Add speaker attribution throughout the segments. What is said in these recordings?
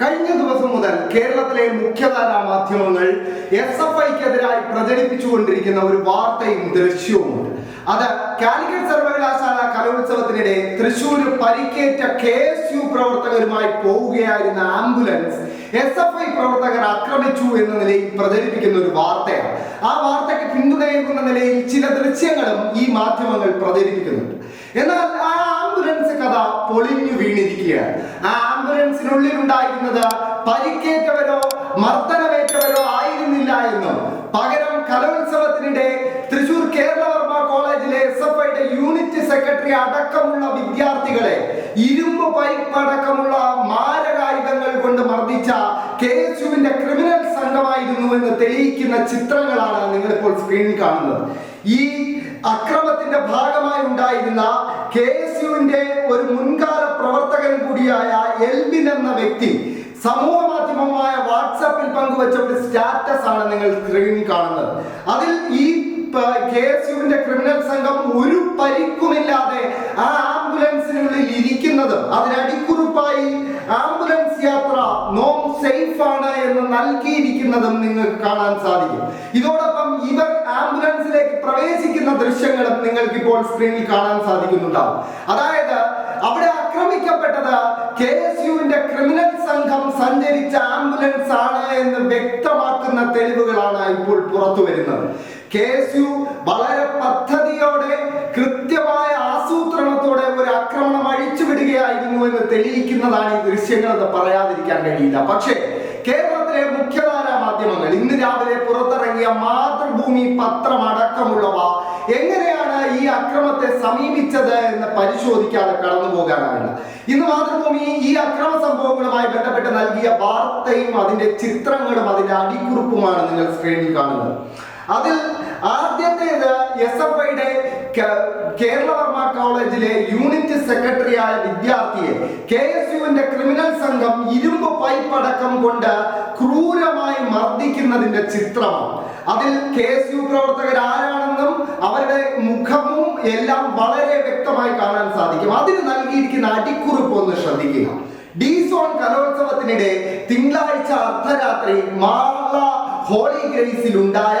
Speaker 1: കഴിഞ്ഞ ദിവസം മുതൽ കേരളത്തിലെ മുഖ്യധാരാ മാധ്യമങ്ങൾ എസ് എഫ് ഐക്കെതിരായി പ്രചരിപ്പിച്ചുകൊണ്ടിരിക്കുന്ന ഒരു വാർത്തയും ദൃശ്യവുമുണ്ട്. അത് കാലിക്കറ്റ് സർവകലാശാല കലോത്സവത്തിനിടെ തൃശൂർ പരിക്കേറ്റ കെ എസ് യു പ്രവർത്തകരുമായി പോവുകയായിരുന്ന ആംബുലൻസ് എസ് എഫ് ഐ പ്രവർത്തകർ ആക്രമിച്ചു എന്ന നിലയിൽ പ്രചരിപ്പിക്കുന്ന ഒരു വാർത്തയാണ്. ആ വാർത്തയ്ക്ക് പിന്തുണയേകുന്ന നിലയിൽ ചില ദൃശ്യങ്ങളും ഈ മാധ്യമങ്ങൾ പ്രചരിപ്പിക്കുന്നുണ്ട്. എന്നാൽ ആ ആംബുലൻസ് പൊളിഞ്ഞു വീണിരിക്കുകയാണ് ആ ആംബുലൻസിനുള്ളിൽ ഉണ്ടായിരുന്നത് പരിക്കേറ്റവരോ മർദ്ദനമേറ്റവരോ ആയിരുന്നില്ല എന്നും. പകരം കലോത്സവത്തിനിടെ Thrissur Keralavarma college S F ഐയുടെ യൂണിറ്റ് സെക്രട്ടറി അടക്കമുള്ള വിദ്യാർത്ഥികളെ ഇരുമ്പ് പൈപ്പ് അടക്കമുള്ള മാരകായുധങ്ങൾ കൊണ്ട് മർദ്ദിച്ച കെ എസ് യുവിന്റെ ക്രിമിനൽ സംഘമായിരുന്നു എന്ന് തെളിയിക്കുന്ന ചിത്രങ്ങളാണ് നിങ്ങൾ ഇപ്പോൾ സ്ക്രീനിൽ കാണുന്നത്. ഈ അക്രമത്തിന്റെ ഭാഗമായി ഉണ്ടായിരുന്ന കെ എസ് യുവിന്റെ ഒരു മുൻകാല പ്രവർത്തകൻ കൂടിയായ എൽബിൻ എന്ന വ്യക്തി സമൂഹ മാധ്യമമായ വാട്സാപ്പിൽ പങ്കുവച്ച ഒരു സ്റ്റാറ്റസ് ആണ് നിങ്ങൾ സ്ക്രീനിൽ കാണുന്നത്. അതിൽ ഈ കെ എസ് യുവിന്റെ ക്രിമിനൽ സംഘം ഒരു പരിക്കുമില്ലാതെ ആ ആംബുലൻസിനുള്ളിൽ ഇരിക്കുന്നത്. അതിനടിക്കുറിപ്പായി ആംബുലൻസ് യാത്ര നോം സേഫ് ആണ് എന്ന് നൽകിയിരിക്കുന്നതും നിങ്ങൾക്ക് കാണാൻ സാധിക്കും. ഇതോടൊപ്പം ഇവർ പ്രവേശിക്കുന്ന ദൃശ്യങ്ങളും നിങ്ങൾക്ക് ഇപ്പോൾ സ്ക്രീനിൽ കാണാൻ സാധിക്കുന്നുണ്ടാവും. അതായത് അവിടെ ആക്രമിക്കപ്പെട്ടത് കെ എസ് യുവിന്റെ ക്രിമിനൽ സംഘം സഞ്ചരിച്ച ആംബുലൻസ് ആണ് എന്ന് വ്യക്തമാക്കുന്ന തെളിവുകളാണ് ഇപ്പോൾ പുറത്തു വരുന്നത്. കെ എസ് യു വളരെ പദ്ധതിയോടെ കൃത്യമായ ആസൂത്രണത്തോടെ ഒരു ആക്രമണം അഴിച്ചുവിടുകയായിരുന്നു എന്ന് തെളിയിക്കുന്നതാണ് ഈ ദൃശ്യങ്ങൾ എന്ന് പറയാതിരിക്കാൻ കഴിയില്ല. പക്ഷേ കേരളത്തിലെ മുഖ്യധാരാ മാതൃഭൂമി പത്രം അടക്കമുള്ളവ എങ്ങനെയാണ് ഈ അക്രമത്തെ സമീപിച്ചത് എന്ന് പരിശോധിക്കാതെ കടന്നു പോകാനാവില്ല. ഇന്ന് മാതൃഭൂമി ഈ അക്രമ സംഭവങ്ങളുമായി ബന്ധപ്പെട്ട് നൽകിയ വാർത്തയും അതിന്റെ ചിത്രങ്ങളും അതിന്റെ അടിക്കുറിപ്പുമാണ് നിങ്ങൾ സ്ക്രീനിൽ കാണുന്നത്. അതിൽ ആദ്യത്തേത് എസ് എഫ് ഐയുടെ കേരളവർമ്മ കോളേജിലെ യൂണിറ്റ് സെക്രട്ടറി ആയ വിദ്യാർത്ഥിയെ കെ എസ് യുവിന്റെ ക്രിമിനൽ സംഘം ഇരുമ്പ് പൈപ്പ് അടക്കം കൊണ്ട് ക്രൂരമായി മർദ്ദിക്കുന്നതിന്റെ ചിത്രമാണ്. അതിൽ കെ എസ് യു പ്രവർത്തകർ ആരാണെന്നും അവരുടെ മുഖവും എല്ലാം വളരെ വ്യക്തമായി കാണാൻ സാധിക്കും. അതിന് നൽകിയിരിക്കുന്ന അടിക്കുറിപ്പ് ഒന്ന് ശ്രദ്ധിക്കുക. ഡി സോൺ കലോത്സവത്തിനിടെ തിങ്കളാഴ്ച അർദ്ധരാത്രി മാള ഹോളി ഗ്രേസിൽ ഉണ്ടായ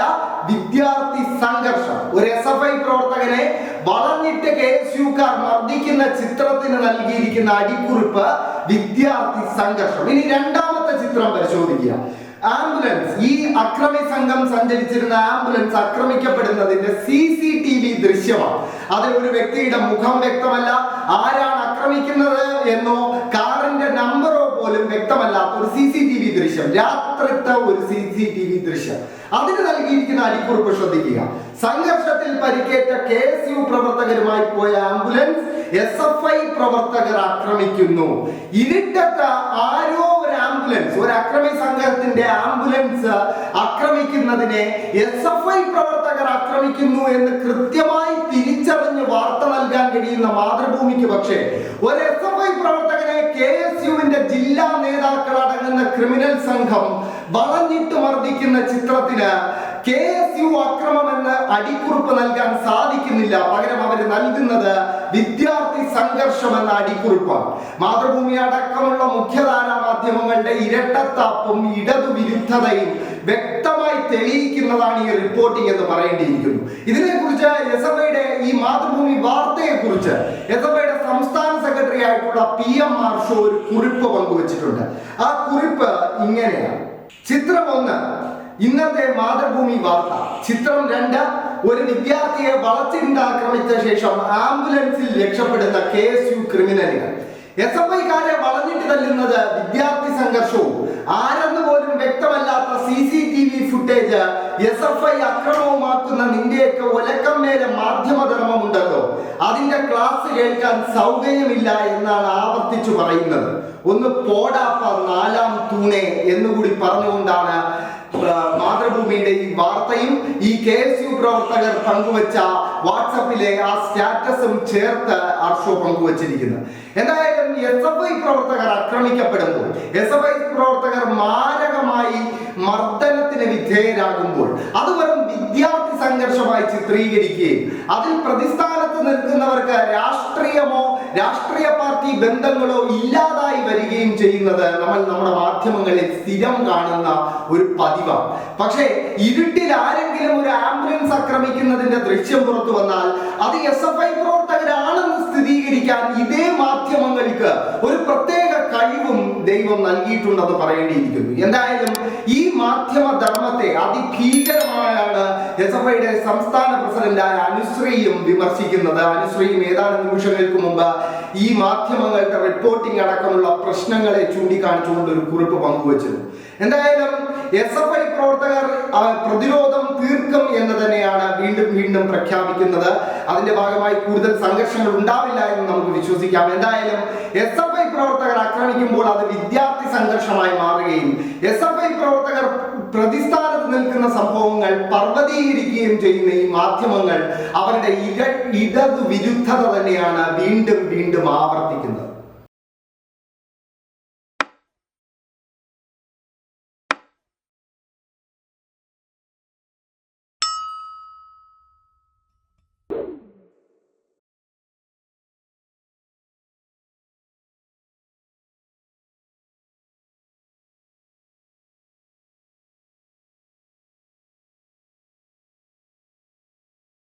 Speaker 1: വിദ്യാർത്ഥി സംഘർഷം. ഒരു എസ് എഫ് ഐ പ്രവർത്തകനെ വളഞ്ഞിട്ട് കെ എസ് യുക്കാർ മർദ്ദിക്കുന്ന ചിത്രത്തിന് നൽകിയിരിക്കുന്ന അടിക്കുറിപ്പ് വിദ്യാർത്ഥി സംഘർഷം. ഇനി രണ്ടാമത്തെ ചിത്രം പരിശോധിക്കുക. ആംബുലൻസ്. ഈ അക്രമി സംഘം സഞ്ചരിച്ചിരുന്ന ആംബുലൻസ് ആക്രമിക്കപ്പെടുന്നതിന്റെ സി സി ടി വി ദൃശ്യമാണ്. അതിൽ ഒരു വ്യക്തിയുടെ മുഖം വ്യക്തമല്ല. ആരാണ് ആക്രമിക്കുന്നത് എന്നോ കാറിന്റെ നമ്പറോ പോലും വ്യക്തമല്ലാത്ത ഒരു സി സി ടി വി ദൃശ്യം. രാത്രിത്തെ ഒരു സി സി ടി വി ദൃശ്യം. അതിന് നൽകിയിരിക്കുന്ന അടിക്കുറിപ്പ് ശ്രദ്ധിക്കുക. സംഘർഷത്തിൽ പരിക്കേറ്റ കെ എസ് യു പ്രവർത്തകരുമായി പോയ ആംബുലൻസ് എസ് എഫ് ഐ പ്രവർത്തകർ ആക്രമിക്കുന്നു. ഇരുട്ടത്ത ആരോ ആംബുലൻസ് ഒരു അക്രമി സംഘത്തിന്റെ ആംബുലൻസ് ആക്രമിക്കുന്നതിനെ എസ് എഫ് ഐ പ്രവർത്തകർ ആക്രമിക്കുന്നു എന്ന് കൃത്യമായി തിരിച്ചറിഞ്ഞ് വാർത്ത നൽകാൻ കഴിയുന്ന മാതൃഭൂമിക്ക് പക്ഷേ ഒരു എസ് എഫ് ഐ പ്രവർത്തകനെ കെ എസ് യുവിന്റെ ജില്ലാ നേതാക്കൾ അടങ്ങുന്ന ക്രിമിനൽ സംഘം വളഞ്ഞിട്ട് മർദ്ദിക്കുന്ന ചിത്രത്തിന് കെ എസ് യു അക്രമം എന്ന് അടിക്കുറിപ്പ് നൽകാൻ സാധിക്കുന്നില്ല. പകരം അവർ നൽകുന്നത് സംഘർഷം എന്ന അടിക്കുറിപ്പാണ്. മാതൃഭൂമി അടക്കമുള്ള മുഖ്യധാരാ മാധ്യമങ്ങളുടെ ഇരട്ടത്താപ്പും ഇടതുവിരുദ്ധതയും വ്യക്തമായി തെളിയിക്കുന്നതാണ് ഈ റിപ്പോർട്ടിംഗ് എന്ന് പറയേണ്ടിയിരിക്കുന്നു. ഇതിനെക്കുറിച്ച് എസ് എഫ് ഐയുടെ ഈ മാതൃഭൂമി വാർത്തയെക്കുറിച്ച് എസ് എഫ് ഐയുടെ സംസ്ഥാന സെക്രട്ടറി ആയിട്ടുള്ള പി എം മാർഷോ ഒരു കുറിപ്പ് പങ്കുവച്ചിട്ടുണ്ട്. ആ കുറിപ്പ് ഇങ്ങനെയാണ്. ചിത്രം ഒന്ന് ഇന്നത്തെ മാതൃഭൂമി വാർത്ത. ചിത്രം രണ്ട് ഒരു വിദ്യാർത്ഥിയെ വളച്ചിരുന്ന് ശേഷം ആംബുലൻസിൽ രക്ഷപ്പെടുന്ന കെ എസ് യു ക്രിമിനലുകൾ. എസ് എഫ് ഐക്കാരെ വളഞ്ഞിട്ട് തല്ലുന്നത് വിദ്യാർത്ഥി സംഘർഷവും. ആരെന്ന് പോലും വ്യക്തമല്ലാത്ത C C T V footage S F I അക്രമവുമാക്കുന്ന നിന്റെയൊക്കെ ഒലക്കം മേലെ അതിന്റെ ക്ലാസ് കേൾക്കാൻ സൗകര്യമില്ല എന്നാണ് ആവർത്തിച്ചു പറയുന്നത്. ഒന്ന് പോടാപ്പ നാലാം തൂണെ എന്നുകൂടി പറഞ്ഞുകൊണ്ടാണ് മാതൃഭൂമിയുടെ ഈ വാർത്തയും ഈ കെ എസ് യു പ്രവർത്തകർ പങ്കുവച്ച വാട്സപ്പിലെ ആ സ്റ്റാറ്റസും ചേർത്ത് അർഷോ പങ്കുവച്ചിരിക്കുന്നത്. എന്തായാലും എസ് എഫ് ഐ പ്രവർത്തകർ ആക്രമിക്കപ്പെടുമ്പോൾ എസ് എഫ് ഐ പ്രവർത്തകർ മാരകമായി മർദ്ദനത്തിന് വിധേയരാകുമ്പോൾ അത് വെറും വിദ്യാർത്ഥി സംഘർഷമായി ചിത്രീകരിക്കുകയും അതിൽ പ്രതിസ്ഥാനത്ത് നിൽക്കുന്നവർക്ക് രാഷ്ട്രീയമോ രാഷ്ട്രീയ പാർട്ടി ബന്ധങ്ങളോ ഇല്ലാതായി വരികയും ചെയ്യുന്നത് നമ്മൾ നമ്മുടെ മാധ്യമങ്ങളിൽ സ്ഥിരം കാണുന്ന ഒരു പതിവാണ്. പക്ഷേ ഇരുട്ടിൽ ആരെങ്കിലും ഒരു ആംബുലൻസ് ആക്രമിക്കുന്നതിന്റെ ദൃശ്യം പുറത്തു വന്നാൽ അത് എസ് എഫ് ഐ പ്രവർത്തകരാണെന്ന് സ്ഥിരീകരിക്കാൻ ഇതേ മാധ്യമങ്ങൾക്ക് ഒരു പ്രത്യേക കഴിവും ദൈവം നൽകിയിട്ടുണ്ടെന്ന് പറയേണ്ടിയിരിക്കുന്നു. എന്തായാലും ഈ മാധ്യമ ധർമ്മത്തെ അതിഭീകരമായാണ് എസ് സംസ്ഥാന പ്രസിഡന്റായ അനുശ്രീയും വിമർശിക്കുന്നത്. അനുശ്രീയും ഏതാനും നിമിഷങ്ങൾക്ക് മുമ്പ് ഈ മാധ്യമങ്ങളുടെ റിപ്പോർട്ടിംഗ് അടക്കമുള്ള പ്രശ്നങ്ങളെ ചൂണ്ടിക്കാണിച്ചുകൊണ്ട് ഒരു കുറിപ്പ് പങ്കുവച്ചിരുന്നു എന്തായാലും എസ് എഫ് ഐ പ്രവർത്തകർ പ്രതിരോധം തീർക്കും എന്ന് തന്നെയാണ് വീണ്ടും വീണ്ടും പ്രഖ്യാപിക്കുന്നത്. അതിന്റെ ഭാഗമായി കൂടുതൽ സംഘർഷങ്ങൾ ഉണ്ടാവില്ല എന്ന് നമുക്ക് വിശ്വസിക്കാം. എന്തായാലും എസ് എഫ് പ്രവർത്തകർ ആക്രമിക്കുമ്പോൾ അത് വിദ്യാർത്ഥി സംഘർഷമായി മാറുകയും എസ് എഫ് ഐ പ്രവർത്തകർ പ്രതിസ്ഥാനത്ത് നിൽക്കുന്ന സംഭവങ്ങൾ പർവതീകരിക്കുകയും ചെയ്യുന്ന ഈ മാധ്യമങ്ങൾ അവരുടെ ഇര ഇടതു വിരുദ്ധത തന്നെയാണ് വീണ്ടും വീണ്ടും ആവർത്തിക്കുന്നത്.